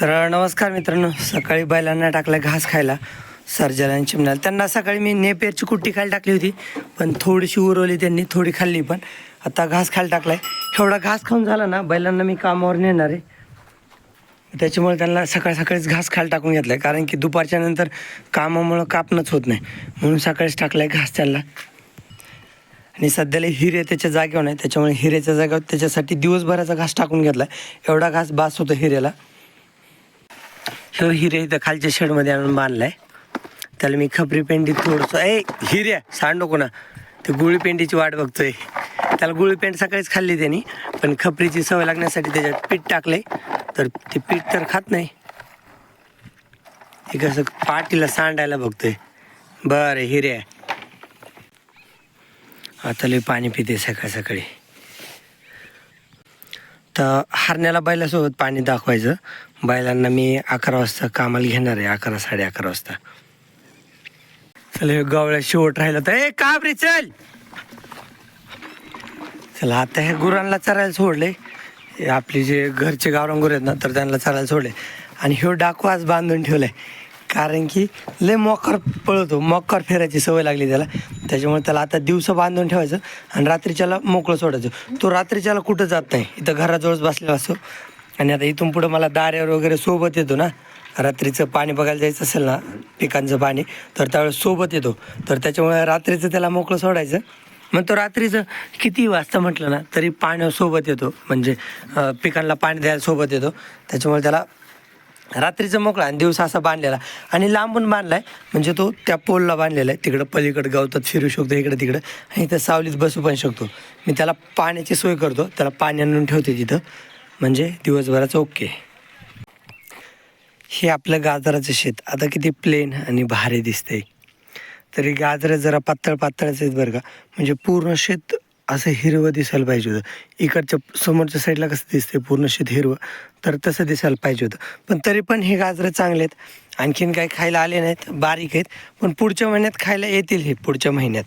तर नमस्कार मित्रांनो. सकाळी बैलांना टाकलं घास खायला. सर्जाला आणि चिमण्याला. त्यांना सकाळी मी नेपेरची कुट्टी खायला टाकली होती पण थोडीशी उरवली त्यांनी थोडी खाल्ली पण. आता घास खायला टाकलाय. एवढा घास खाऊन झाला ना बैलांना मी कामावर नेणार आहे. त्याच्यामुळे त्यांना सकाळ सकाळीच घास खायला टाकून घेतलाय. कारण की दुपारच्या नंतर कामामुळं कापणंच होत नाही. म्हणून सकाळीच टाकलाय घास त्यांना. आणि सध्याला हिरे त्याच्या जागेवर नाही. त्याच्यामुळे हिरेच्या जागेवर त्याच्यासाठी दिवसभराचा घास टाकून घेतला एवढा घास बास होतो हिरेला. ह्यो हिरे इथं खालच्या शेडमध्ये आणून बांधलाय. त्याला मी खपरी पेंडी थोडंसं ए हिरे सांड कोणा ते गुळी पेंडीची वाट बघतोय. त्याला गुळी पेंड सकाळीच खाल्ली त्यांनी पण खपरीची सवय लागण्यासाठी त्याच्यात पीठ टाकलंय. तर ते पीठ तर खात नाही. हे कसं पाठीला सांडायला बघतोय. बरं हिरे. आता लय पाणी पिते सकाळ सकाळी. तर हरण्याला बैलासोबत पाणी दाखवायचं. बैलांना मी अकरा वाजता कामाला घेणार आहे अकरा साडे अकरा वाजता. चल गावळ्या गवळ्या शेवट राहिलं तर. ए काबरे चल! चला आता हे गुरांना चरायला सोडले आपले जे घरचे गावरान आहेत ना तर त्यांना चरायला सोडले आणि ह्यो डाकू आज बांधून ठेवलाय. कारण की लय मकर पळतो मकर फेरायची सवय लागली त्याला. त्याच्यामुळे त्याला आता दिवसं बांधून ठेवायचं आणि रात्रीच्याला मोकळं सोडायचं. तो रात्रीच्याला कुठं जात नाही इथं घराजवळच बसलेला असतो. आणि आता इथून पुढं मला दाऱ्यावर वगैरे सोबत येतो ना रात्रीचं पाणी बघायला जायचं असेल ना पिकांचं पाणी तर त्यावेळेस सोबत येतो. तर त्याच्यामुळे रात्रीचं त्याला मोकळं सोडायचं. मग तो रात्रीचं किती वाजता म्हटलं ना तरी पाण्यासोबत येतो. म्हणजे पिकांना पाणी द्यायला सोबत येतो. त्याच्यामुळे त्याला रात्रीचं मोकळा आणि दिवसा असा बांधलेला. आणि लांबून बांधलाय म्हणजे तो त्या पोलला बांधलेला आहे. तिकडं पलीकडं गवतात फिरू शकतो इकडं तिकडं. आणि इथं सावलीत बसू पण शकतो. मी त्याला पाण्याची सोय करतो त्याला पाणी आणून ठेवते तिथं. म्हणजे दिवसभराचं ओके. हे आपलं गाजराचं शेत. आता किती प्लेन आणि भारी दिसतंय. तरी गाजरं जरा पातळ पातळच आहेत बरं का. म्हणजे पूर्ण शेत असं हिरवं दिसायला पाहिजे होतं. इकडच्या समोरच्या साईडला कसं दिसतंय पूर्ण शेत हिरवं तर तसं दिसायला पाहिजे होतं. पण तरी पण हे गाजरं चांगले आहेत. आणखीन काही खायला आले नाहीत बारीक आहेत. पण पुढच्या महिन्यात खायला येतील हे पुढच्या महिन्यात.